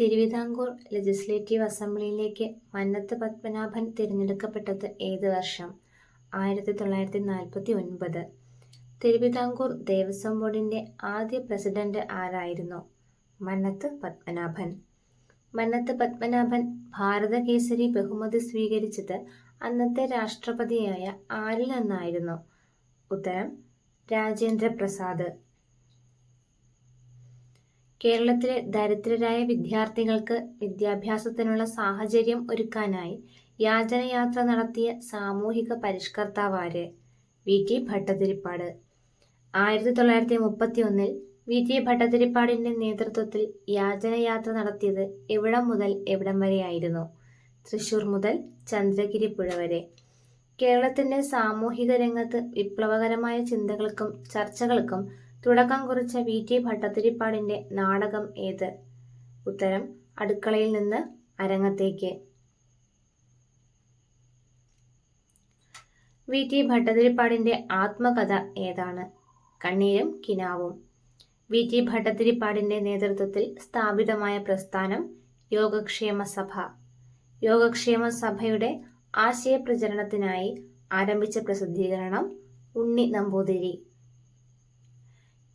Thiruvithamkoor legislative അസംബ്ലിയിലേക്ക് മന്നത്ത് പത്മനാഭൻ തിരഞ്ഞെടുക്കപ്പെട്ടത് ഏത് വർഷം? ആയിരത്തി തൊള്ളായിരത്തി നാൽപ്പത്തി ഒൻപത് തിരുവിതാംകൂർ ദേവസ്വം ബോർഡിന്റെ ആദ്യ പ്രസിഡന്റ് ആരായിരുന്നു? മന്നത്ത് പത്മനാഭൻ. മന്നത്ത് പത്മനാഭൻ ഭാരതകേസരി ബഹുമതി സ്വീകരിച്ചത് അന്നത്തെ രാഷ്ട്രപതിയായ ആരിൽ നിന്നായിരുന്നു? ഉത്തരം രാജേന്ദ്ര പ്രസാദ് കേരളത്തിലെ ദരിദ്രരായ വിദ്യാർത്ഥികൾക്ക് വിദ്യാഭ്യാസത്തിനുള്ള സാഹചര്യം ഒരുക്കാനായി യാചനയാത്ര നടത്തിയ സാമൂഹിക പരിഷ്കർത്താവാര് വി. ടി. ഭട്ടതിരിപ്പാട്. ആയിരത്തി തൊള്ളായിരത്തി മുപ്പത്തി ഒന്നിൽ വി. ടി. ഭട്ടതിരിപ്പാടിന്റെ നേതൃത്വത്തിൽ യാചനയാത്ര നടത്തിയത് എവിടം മുതൽ എവിടം വരെയായിരുന്നു? തൃശൂർ മുതൽ ചന്ദ്രഗിരി പുഴ വരെ. കേരളത്തിന്റെ സാമൂഹിക രംഗത്ത് വിപ്ലവകരമായ ചിന്തകൾക്കും ചർച്ചകൾക്കും തുടക്കം കുറിച്ച വി ടി ഭട്ടത്തിരിപ്പാടിന്റെ നാടകം ഏത്? ഉത്തരം അടുക്കളയിൽ നിന്ന് അരങ്ങത്തേക്ക്. വി ടി ഭട്ടതിരിപ്പാടിന്റെ ആത്മകഥ ഏതാണ്? കണ്ണീരും കിനാവും. വി ടി ഭട്ടതിരിപ്പാടിന്റെ നേതൃത്വത്തിൽ സ്ഥാപിതമായ പ്രസ്ഥാനം യോഗക്ഷേമ സഭ. യോഗക്ഷേമ സഭയുടെ ആശയപ്രചരണത്തിനായി ആരംഭിച്ച പ്രസിദ്ധീകരണം ഉണ്ണി നമ്പൂതിരി.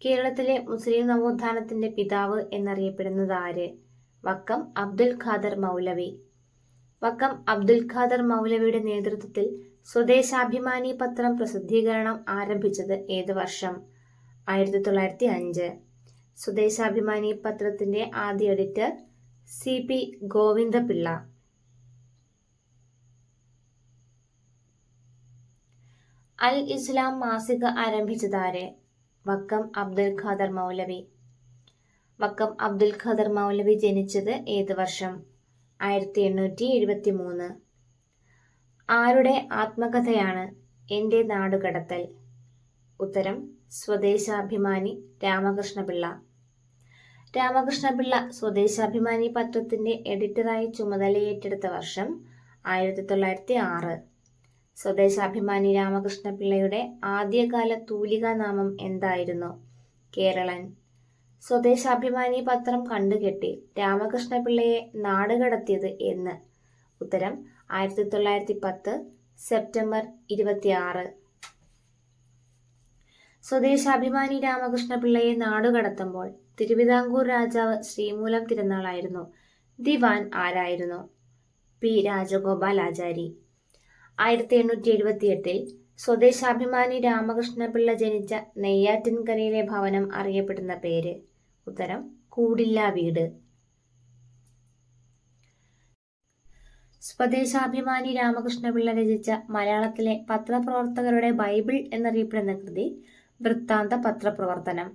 കേരളത്തിലെ മുസ്ലിം നവോത്ഥാനത്തിന്റെ പിതാവ് എന്നറിയപ്പെടുന്നത് ആര്? വക്കം അബ്ദുൽ ഖാദർ മൗലവി. വക്കം അബ്ദുൽ ഖാദർ മൗലവിയുടെ നേതൃത്വത്തിൽ സ്വദേശാഭിമാനി പത്രം പ്രസിദ്ധീകരണം ആരംഭിച്ചത് ഏത് വർഷം? ആയിരത്തി തൊള്ളായിരത്തി അഞ്ച് സ്വദേശാഭിമാനി പത്രത്തിന്റെ ആദ്യ editor C P Govindapillai. Al Islam മാസിക ആരംഭിച്ചതാര് വക്കം അബ്ദുൽ ഖാദർ മൗലവി. വക്കം അബ്ദുൽ ഖാദർ മൗലവി ജനിച്ചത് ഏത് വർഷം? ആയിരത്തി എണ്ണൂറ്റി എഴുപത്തി മൂന്ന് ആരുടെ ആത്മകഥയാണ് എന്റെ നാടുകടത്തൽ? ഉത്തരം സ്വദേശാഭിമാനി രാമകൃഷ്ണപിള്ള. രാമകൃഷ്ണപിള്ള സ്വദേശാഭിമാനി പത്രത്തിന്റെ എഡിറ്ററായി ചുമതലയേറ്റെടുത്ത വർഷം ആയിരത്തി തൊള്ളായിരത്തി ആറ് സ്വദേശാഭിമാനി രാമകൃഷ്ണപിള്ളയുടെ ആദ്യകാല തൂലികാനാമം എന്തായിരുന്നു? കേരളൻ. സ്വദേശാഭിമാനി പത്രം കണ്ടുകെട്ടി രാമകൃഷ്ണപിള്ളയെ നാടുകടത്തിയത് എന്ന്. ഉത്തരം ആയിരത്തി തൊള്ളായിരത്തി പത്ത് സെപ്റ്റംബർ ഇരുപത്തിയാറ്. സ്വദേശാഭിമാനി രാമകൃഷ്ണപിള്ളയെ നാടുകടത്തുമ്പോൾ തിരുവിതാംകൂർ രാജാവ് ശ്രീമൂലം തിരുനാളായിരുന്നു. ദിവാൻ ആരായിരുന്നു? പി. രാജഗോപാൽ ആചാരി. ആയിരത്തി എണ്ണൂറ്റി എഴുപത്തി എട്ടിൽ സ്വദേശാഭിമാനി രാമകൃഷ്ണപിള്ള ജനിച്ച നെയ്യാറ്റിൻകരയിലെ ഭവനം അറിയപ്പെടുന്ന പേര്. ഉത്തരം കൂടില്ല വീട് സ്വദേശാഭിമാനി രാമകൃഷ്ണപിള്ള രചിച്ച മലയാളത്തിലെ പത്രപ്രവർത്തകരുടെ ബൈബിൾ എന്നറിയപ്പെടുന്ന കൃതി വൃത്താന്ത പത്രപ്രവർത്തനം.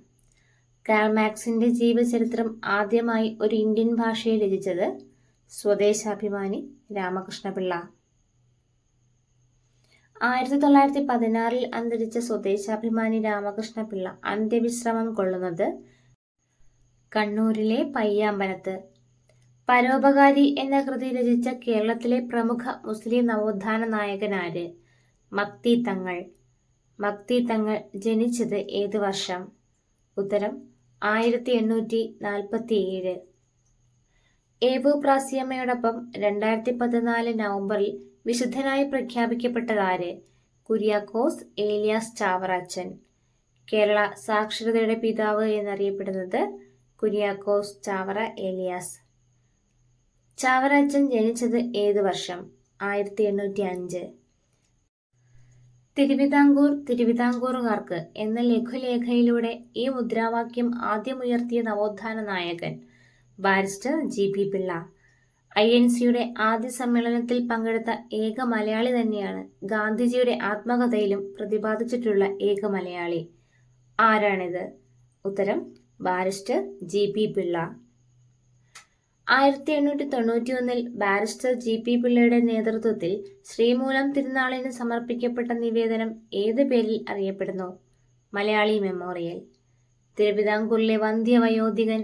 കാൽമാക്സിന്റെ ജീവചരിത്രം ആദ്യമായി ഒരു ഇന്ത്യൻ ഭാഷയിൽ രചിച്ചത് സ്വദേശാഭിമാനി രാമകൃഷ്ണപിള്ള. ആയിരത്തി തൊള്ളായിരത്തി പതിനാറിൽ അന്തരിച്ച സ്വദേശാഭിമാനി രാമകൃഷ്ണപിള്ള അന്ത്യവിശ്രമം കൊള്ളുന്നത് കണ്ണൂരിലെ പയ്യാമ്പലത്ത്. പരോപകാരി എന്ന കൃതി രചിച്ച കേരളത്തിലെ പ്രമുഖ മുസ്ലിം നവോത്ഥാന നായകനാര്? മക്തി തങ്ങൾ. മക്തി തങ്ങൾ ജനിച്ചത് ഏത് വർഷം? ഉത്തരം ആയിരത്തി എണ്ണൂറ്റി നാൽപ്പത്തി ഏഴ് ഏവു പ്രാസിയമ്മയോടൊപ്പം രണ്ടായിരത്തി പതിനാല് നവംബറിൽ വിശുദ്ധനായി പ്രഖ്യാപിക്കപ്പെട്ടതാര്? കുര്യാക്കോസ് ഏലിയാസ് ചാവറാച്ചൻ. കേരള സാക്ഷരതയുടെ പിതാവ് എന്നറിയപ്പെടുന്നത് കുര്യാക്കോസ് ചാവറ ഏലിയാസ്. ചാവറാച്ചൻ ജനിച്ചത് ഏത് വർഷം? ആയിരത്തി എണ്ണൂറ്റി അഞ്ച് തിരുവിതാംകൂർ തിരുവിതാംകൂറുകാർക്ക് എന്ന ലഘുലേഖയിലൂടെ ഈ മുദ്രാവാക്യം ആദ്യമുയർത്തിയ നവോത്ഥാന നായകൻ barrister G P Pillai. I N സിയുടെ ആദ്യ സമ്മേളനത്തിൽ പങ്കെടുത്ത ഏക മലയാളി തന്നെയാണ് ഗാന്ധിജിയുടെ ആത്മകഥയിലും പ്രതിപാദിച്ചിട്ടുള്ള ഏക മലയാളി. ആരാണിത്? ഉത്തരം ബാരിസ്റ്റർ ജി പി പിള്ള. ആയിരത്തി എണ്ണൂറ്റി തൊണ്ണൂറ്റി ഒന്നിൽ ബാരിസ്റ്റർ ജി പി പിള്ളയുടെ നേതൃത്വത്തിൽ ശ്രീമൂലം തിരുനാളിന് സമർപ്പിക്കപ്പെട്ട നിവേദനം ഏത് പേരിൽ അറിയപ്പെടുന്നു? മലയാളി മെമ്മോറിയൽ. തിരുവിതാംകൂറിലെ വന്ധ്യവയോധികൻ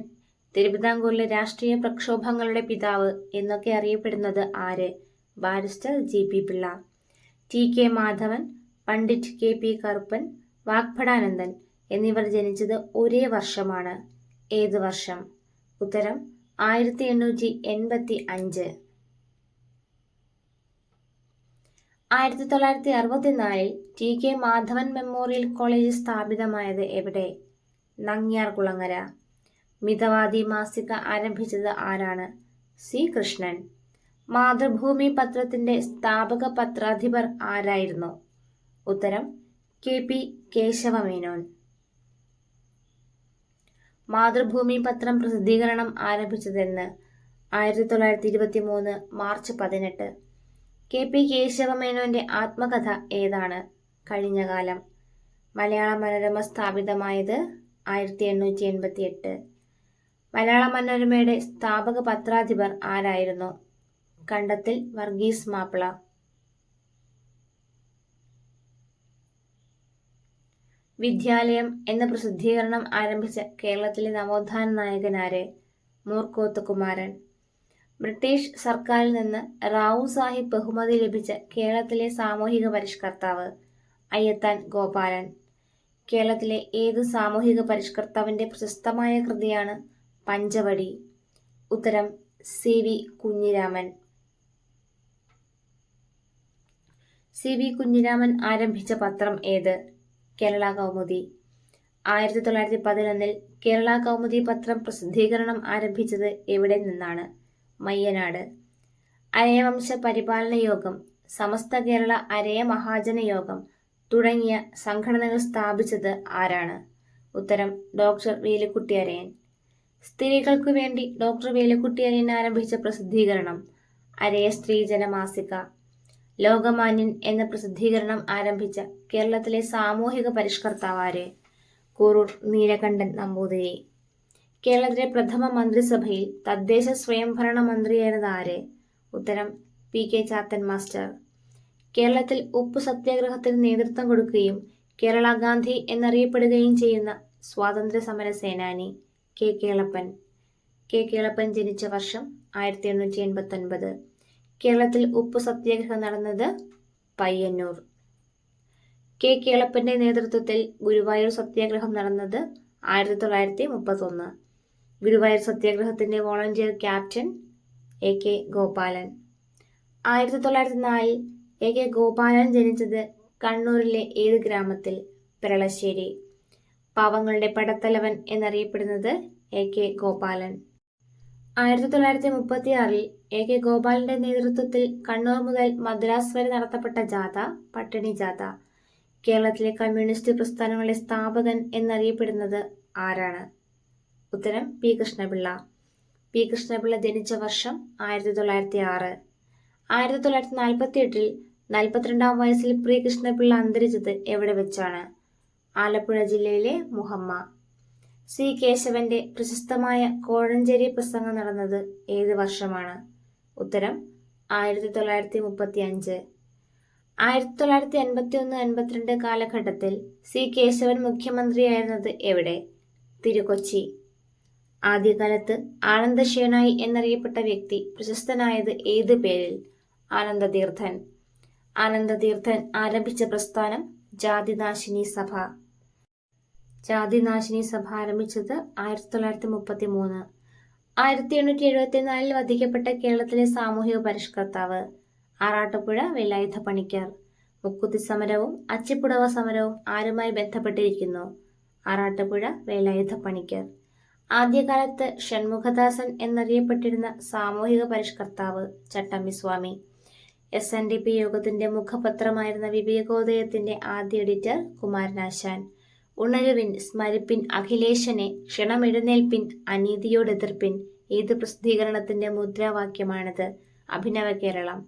തിരുവിതാംകൂറിലെ രാഷ്ട്രീയ പ്രക്ഷോഭങ്ങളുടെ പിതാവ് എന്നൊക്കെ അറിയപ്പെടുന്നത് ആര്? Barrister G. P. Pillai. T. K. Madhavan Pandit K. P. Karuppan Vagbhatananda എന്നിവർ ജനിച്ചത് ഒരേ വർഷമാണ്. ഏത് വർഷം? ഉത്തരം ആയിരത്തി എണ്ണൂറ്റി എൺപത്തി അഞ്ച് ആയിരത്തി തൊള്ളായിരത്തി അറുപത്തിനാലിൽ T. K. Madhavan memorial college സ്ഥാപിതമായത് എവിടെ? നങ്ങ്യാർ കുളങ്ങര മിതവാദി മാസിക ആരംഭിച്ചത് ആരാണ്? സി. കൃഷ്ണൻ. മാതൃഭൂമി പത്രത്തിന്റെ സ്ഥാപക പത്രാധിപർ ആരായിരുന്നു? ഉത്തരം കെ. പി. കേശവമേനോൻ. മാതൃഭൂമി പത്രം പ്രസിദ്ധീകരണം ആരംഭിച്ചതെന്ന് ആയിരത്തി തൊള്ളായിരത്തി ഇരുപത്തി മൂന്ന് മാർച്ച് പതിനെട്ട്. കെ. പി. കേശവമേനോന്റെ ആത്മകഥ ഏതാണ്? കഴിഞ്ഞ കാലം. മലയാള മനോരമ സ്ഥാപിതമായത് ആയിരത്തി എണ്ണൂറ്റി എൺപത്തി എട്ട് മലയാള മനോരമയുടെ സ്ഥാപക പത്രാധിപർ ആരായിരുന്നു? കണ്ടത്തിൽ വർഗീസ് മാപ്പിള. വിദ്യാലയം എന്ന പ്രസിദ്ധീകരണം ആരംഭിച്ച കേരളത്തിലെ നവോത്ഥാന നായകനാര് മൂർക്കോത്ത് കുമാരൻ ബ്രിട്ടീഷ് സർക്കാരിൽ നിന്ന് റാവു സാഹിബ് ബഹുമതി ലഭിച്ച കേരളത്തിലെ സാമൂഹിക പരിഷ്കർത്താവ് അയ്യത്താൻ ഗോപാലൻ. കേരളത്തിലെ ഏത് സാമൂഹിക പരിഷ്കർത്താവിന്റെ പ്രശസ്തമായ കൃതിയാണ് പഞ്ചവടി. ഉത്തരം C V Kunjiraman. C V Kunjiraman ആരംഭിച്ച പത്രം ഏത്? കേരള കൗമുദി. ആയിരത്തി തൊള്ളായിരത്തി പതിനൊന്നിൽ കേരള കൗമുദി പത്രം പ്രസിദ്ധീകരണം ആരംഭിച്ചത് എവിടെ നിന്നാണ്? മയ്യനാട്. അരയവംശ പരിപാലന യോഗം സമസ്ത കേരള അരയ മഹാജന യോഗം തുടങ്ങിയ സംഘടനകൾ സ്ഥാപിച്ചത് ആരാണ്? ഉത്തരം ഡോക്ടർ വേലുക്കുട്ടി അരയൻ. സ്ത്രീകൾക്കു വേണ്ടി ഡോക്ടർ വേലുക്കുട്ടിയനിൽ ആരംഭിച്ച പ്രസിദ്ധീകരണം. അരയ സ്ത്രീജന മാസിക ലോകമാന്യൻ എന്ന പ്രസിദ്ധീകരണം ആരംഭിച്ച കേരളത്തിലെ സാമൂഹിക പരിഷ്കർത്താവാരെ കൂറൂർ നീലകണ്ഠൻ നമ്പൂതിരി. കേരളത്തിലെ പ്രഥമ മന്ത്രിസഭയിൽ തദ്ദേശ സ്വയംഭരണ മന്ത്രിയായിരുന്ന ആര്? ഉത്തരം പി കെ ചാത്തൻ മാസ്റ്റർ. കേരളത്തിൽ ഉപ്പു സത്യാഗ്രഹത്തിന് നേതൃത്വം കൊടുക്കുകയും കേരള ഗാന്ധി എന്നറിയപ്പെടുകയും ചെയ്യുന്ന സ്വാതന്ത്ര്യ സമര സേനാനി. കെ കേളപ്പൻ. കെ കേളപ്പൻ ജനിച്ച വർഷം ആയിരത്തി എണ്ണൂറ്റി എൺപത്തി ഒൻപത് കേരളത്തിൽ ഉപ്പു സത്യാഗ്രഹം നടന്നത് പയ്യന്നൂർ. കെ കേളപ്പന്റെ നേതൃത്വത്തിൽ ഗുരുവായൂർ സത്യാഗ്രഹം നടന്നത് ആയിരത്തി തൊള്ളായിരത്തി മുപ്പത്തൊന്ന് Guruvayur സത്യാഗ്രഹത്തിന്റെ volunteer captain A K Gopalan. ആയിരത്തി തൊള്ളായിരത്തി നാലിൽ എ കെ ഗോപാലൻ ജനിച്ചത് കണ്ണൂരിലെ ഏത് ഗ്രാമത്തിൽ? പെരളശ്ശേരി. പാവങ്ങളുടെ പടത്തലവൻ എന്നറിയപ്പെടുന്നത് എ കെ ഗോപാലൻ. ആയിരത്തി തൊള്ളായിരത്തി മുപ്പത്തി ആറിൽ എ കെ ഗോപാലിന്റെ നേതൃത്വത്തിൽ കണ്ണൂർ മുതൽ മദ്രാസ് വരെ നടത്തപ്പെട്ട ജാഥ പട്ടിണി ജാഥ. കേരളത്തിലെ കമ്മ്യൂണിസ്റ്റ് പ്രസ്ഥാനങ്ങളുടെ സ്ഥാപകൻ എന്നറിയപ്പെടുന്നത് ആരാണ്? ഉത്തരം പി കൃഷ്ണപിള്ള. പി കൃഷ്ണപിള്ള ജനിച്ച വർഷം ആയിരത്തി തൊള്ളായിരത്തി ആറ് ആയിരത്തി തൊള്ളായിരത്തി നാൽപ്പത്തി എട്ടിൽ നാൽപ്പത്തിരണ്ടാം വയസ്സിൽ പ്രിയ കൃഷ്ണപിള്ള അന്തരിച്ചത് എവിടെ വെച്ചാണ്? ആലപ്പുഴ ജില്ലയിലെ മുഹമ്മ. സി. കേശവന്റെ പ്രശസ്തമായ കോഴഞ്ചേരി പ്രസംഗം നടന്നത് ഏത് വർഷമാണ്? ഉത്തരം ആയിരത്തി തൊള്ളായിരത്തി മുപ്പത്തി അഞ്ച് ആയിരത്തി തൊള്ളായിരത്തി എൺപത്തി ഒന്ന് എൺപത്തിരണ്ട് കാലഘട്ടത്തിൽ സി. കേശവൻ മുഖ്യമന്ത്രിയായിരുന്നത് എവിടെ? തിരുക്കൊച്ചി. ആദ്യകാലത്ത് ആനന്ദശേനായി എന്നറിയപ്പെട്ട വ്യക്തി പ്രശസ്തനായത് ഏത് പേരിൽ? ആനന്ദതീർത്ഥൻ. ആനന്ദതീർത്ഥൻ ആരംഭിച്ച പ്രസ്ഥാനം ജാതിനാശിനി സഭ. ജാതിനാശിനി സഭ ആരംഭിച്ചത് ആയിരത്തി തൊള്ളായിരത്തി മുപ്പത്തി മൂന്ന് ആയിരത്തി എണ്ണൂറ്റി എഴുപത്തിനാലിൽ വധിക്കപ്പെട്ട കേരളത്തിലെ സാമൂഹിക പരിഷ്കർത്താവ് ആറാട്ടുപുഴ വേലായുധ പണിക്കർ. മുക്കുത്തി സമരവും അച്ചിപ്പുടവ സമരവും ആരുമായി ബന്ധപ്പെട്ടിരിക്കുന്നു ആറാട്ടുപുഴ വേലായുധ പണിക്കർ. ആദ്യകാലത്ത് ഷൺമുഖദാസൻ എന്നറിയപ്പെട്ടിരുന്ന സാമൂഹിക പരിഷ്കർത്താവ് Chattampiswami. S N D P യോഗത്തിന്റെ മുഖപത്രമായിരുന്ന വിവേകോദയത്തിന്റെ ആദ്യ എഡിറ്റർ കുമാരനാശാൻ. ഉണരുവിൻ സ്മരിപ്പിൻ അഖിലേശനെ ക്ഷണമെഴുന്നേൽപ്പിൻ അനീതിയോട് എതിർപ്പിൻ ഏത് പ്രസിദ്ധീകരണത്തിന്റെ മുദ്രാവാക്യമാണിത്. അഭിനവ കേരളം.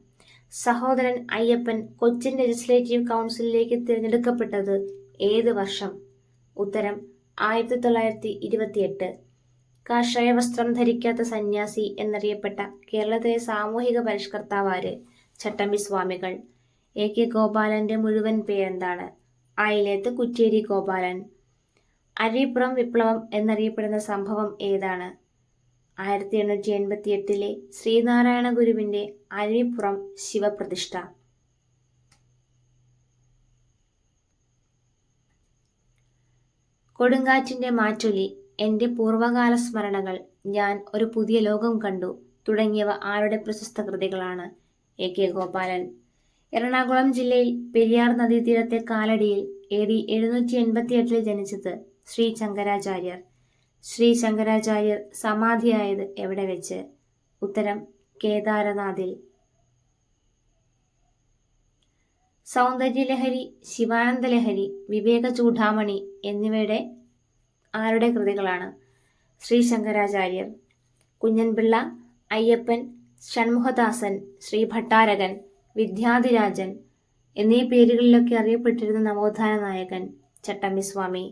സഹോദരൻ അയ്യപ്പൻ കൊച്ചിൻ ലെജിസ്ലേറ്റീവ് കൗൺസിലിലേക്ക് തിരഞ്ഞെടുക്കപ്പെട്ടത് ഏത് വർഷം? ഉത്തരം ആയിരത്തി തൊള്ളായിരത്തി ഇരുപത്തിയെട്ട് കാഷായ വസ്ത്രം ധരിക്കാത്ത സന്യാസി എന്നറിയപ്പെട്ട കേരളത്തിലെ സാമൂഹിക പരിഷ്കർത്താവാര് ചട്ടമ്പി സ്വാമികൾ എ കെ ഗോപാലന്റെ മുഴുവൻ പേരെന്താണ്? അയലേത്ത് കുറ്റേരി ഗോപാലൻ. അരീപ്പുറം വിപ്ലവം എന്നറിയപ്പെടുന്ന സംഭവം ഏതാണ്? ആയിരത്തി എണ്ണൂറ്റി എൺപത്തി എട്ടിലെ ശ്രീനാരായണ ഗുരുവിന്റെ അരീപ്പുറം ശിവപ്രതിഷ്ഠ. കൊടുങ്കാറ്റിന്റെ മാറ്റൊലി എന്റെ പൂർവകാല സ്മരണകൾ ഞാൻ ഒരു പുതിയ ലോകം കണ്ടു തുടങ്ങിയവ ആരുടെ പ്രശസ്ത കൃതികളാണ്? A K Gopalan. എറണാകുളം ജില്ലയിൽ പെരിയാർ നദീതീരത്തെ കാലടിയിൽ എ ഡി എഴുന്നൂറ്റി എൺപത്തി എട്ടിൽ ജനിച്ചത് ശ്രീ ശങ്കരാചാര്യർ. ശ്രീ ശങ്കരാചാര്യർ സമാധിയായത് എവിടെ വെച്ച്? ഉത്തരം കേദാരനാഥിൽ. സൗന്ദര്യലഹരി ശിവാനന്ദലഹരി വിവേക ചൂഡാമണി എന്നിവയുടെ ആരുടെ കൃതികളാണ്? ശ്രീ ശങ്കരാചാര്യർ കുഞ്ഞൻപിള്ള അയ്യപ്പൻ ഷൺമുഖദാസൻ ശ്രീ ഭട്ടാരകൻ വിദ്യാധിരാജൻ എന്നീ പേരുകളിലൊക്കെ അറിയപ്പെട്ടിരുന്ന നവോത്ഥാന നായകൻ ചട്ടമ്പിസ്വാമി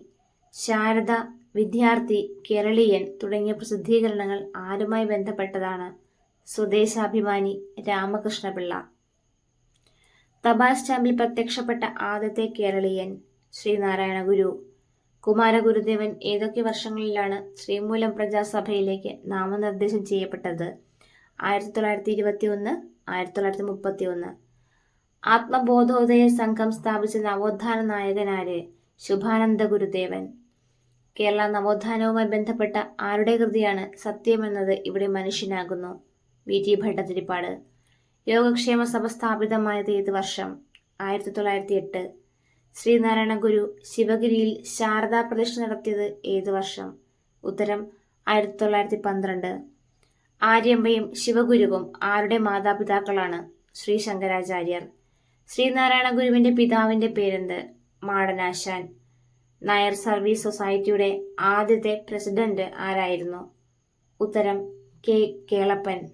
ശാരദ വിദ്യാർത്ഥി കേരളീയൻ തുടങ്ങിയ പ്രസിദ്ധീകരണങ്ങൾ ആരുമായി ബന്ധപ്പെട്ടതാണ് സ്വദേശാഭിമാനി രാമകൃഷ്ണപിള്ള. തപാൽ സ്റ്റാമ്പിൽ പ്രത്യക്ഷപ്പെട്ട ആദ്യത്തെ കേരളീയൻ ശ്രീനാരായണ ഗുരു. കുമാരഗുരുദേവൻ ഏതൊക്കെ വർഷങ്ങളിലാണ് ശ്രീമൂലം പ്രജാസഭയിലേക്ക് നാമനിർദ്ദേശം ചെയ്യപ്പെട്ടത്? ആയിരത്തി തൊള്ളായിരത്തി ഇരുപത്തി ഒന്ന് ആയിരത്തി തൊള്ളായിരത്തി മുപ്പത്തി ഒന്ന് ആത്മബോധോദയ സംഘം സ്ഥാപിച്ച നവോത്ഥാന നായകനാര് ശുഭാനന്ദ ഗുരുദേവൻ. കേരള നവോത്ഥാനവുമായി ബന്ധപ്പെട്ട ആരുടെ കൃതിയാണ് സത്യമെന്നത് ഇവിടെ മനുഷ്യനാകുന്നു? വി. ടി. ഭട്ടതിരിപ്പാട്. യോഗക്ഷേമ സഭ സ്ഥാപിതമായത് ഏത് വർഷം? ആയിരത്തി തൊള്ളായിരത്തി എട്ട് ശ്രീനാരായണ ഗുരു ശിവഗിരിയിൽ ശാരദാ പ്രദക്ഷിണ നടത്തിയത് ഏത് വർഷം? ഉത്തരം ആയിരത്തി തൊള്ളായിരത്തി പന്ത്രണ്ട് ആര്യമ്പയും ശിവഗുരുവും ആരുടെ മാതാപിതാക്കളാണ്? ശ്രീ ശങ്കരാചാര്യർ ശ്രീനാരായണ ഗുരുവിന്റെ പിതാവിന്റെ പേരെന്ത്? മാടനാശാൻ. നായർ സർവീസ് സൊസൈറ്റിയുടെ ആദ്യത്തെ പ്രസിഡന്റ് ആരായിരുന്നു? ഉത്തരം കെ. കേളപ്പൻ.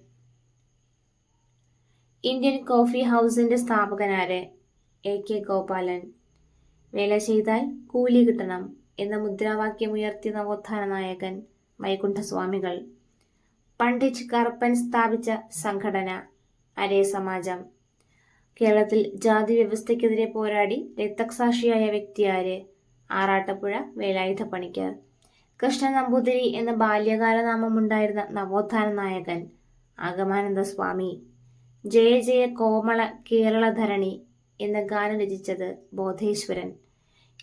ഇന്ത്യൻ കോഫി ഹൗസിന്റെ സ്ഥാപകനാര് എ. കെ. ഗോപാലൻ. വേല ചെയ്താൽ കൂലി കിട്ടണം എന്ന മുദ്രാവാക്യമുയർത്തിയ നവോത്ഥാന നായകൻ വൈകുണ്ഠസ്വാമികൾ. പണ്ഡിറ്റ് കറുപ്പൻ സ്ഥാപിച്ച സംഘടന അരേ സമാജം. കേരളത്തിൽ ജാതി വ്യവസ്ഥയ്ക്കെതിരെ പോരാടി രക്തസാക്ഷിയായ വ്യക്തിയാര് ആറാട്ടപ്പുഴ വേലായുധ പണിക്കർ കൃഷ്ണൻ നമ്പൂതിരി എന്ന ബാല്യകാല നാമമുണ്ടായിരുന്ന നവോത്ഥാന നായകൻ അഗമാനന്ദ സ്വാമി ജയ ജയ കോമള കേരളധരണി എന്ന ഗാനം രചിച്ചത് ബോധേശ്വരൻ.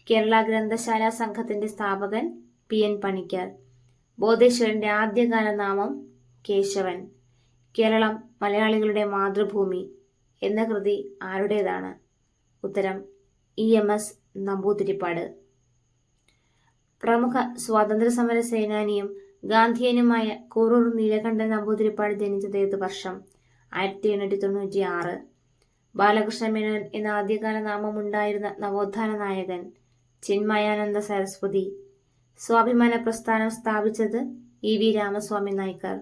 കേരള ഗ്രന്ഥശാല സംഘത്തിന്റെ സ്ഥാപകൻ പി എൻ പണിക്കർ. ബോധേശ്വരന്റെ ആദ്യകാല നാമം കേശവൻ. കേരളം മലയാളികളുടെ മാതൃഭൂമി എന്ന കൃതി ആരുടേതാണ്? ഉത്തരം ഇ എം എസ് നമ്പൂതിരിപ്പാട്. പ്രമുഖ സ്വാതന്ത്ര്യ സമര സേനാനിയും ഗാന്ധിയനുമായ കൂറൂർ നീലകണ്ഠൻ നമ്പൂതിരിപ്പാട് ജനിച്ചത് ഏത് വർഷം ആയിരത്തി എണ്ണൂറ്റി തൊണ്ണൂറ്റി ആറ് ബാലകൃഷ്ണ മേനോൻ എന്ന ആദ്യകാല നാമമുണ്ടായിരുന്ന നവോത്ഥാന നായകൻ ചിന്മയാനന്ദ സരസ്വതി സ്വാഭിമാന പ്രസ്ഥാനം സ്ഥാപിച്ചത് ഇ വി രാമസ്വാമി നായ്ക്കർ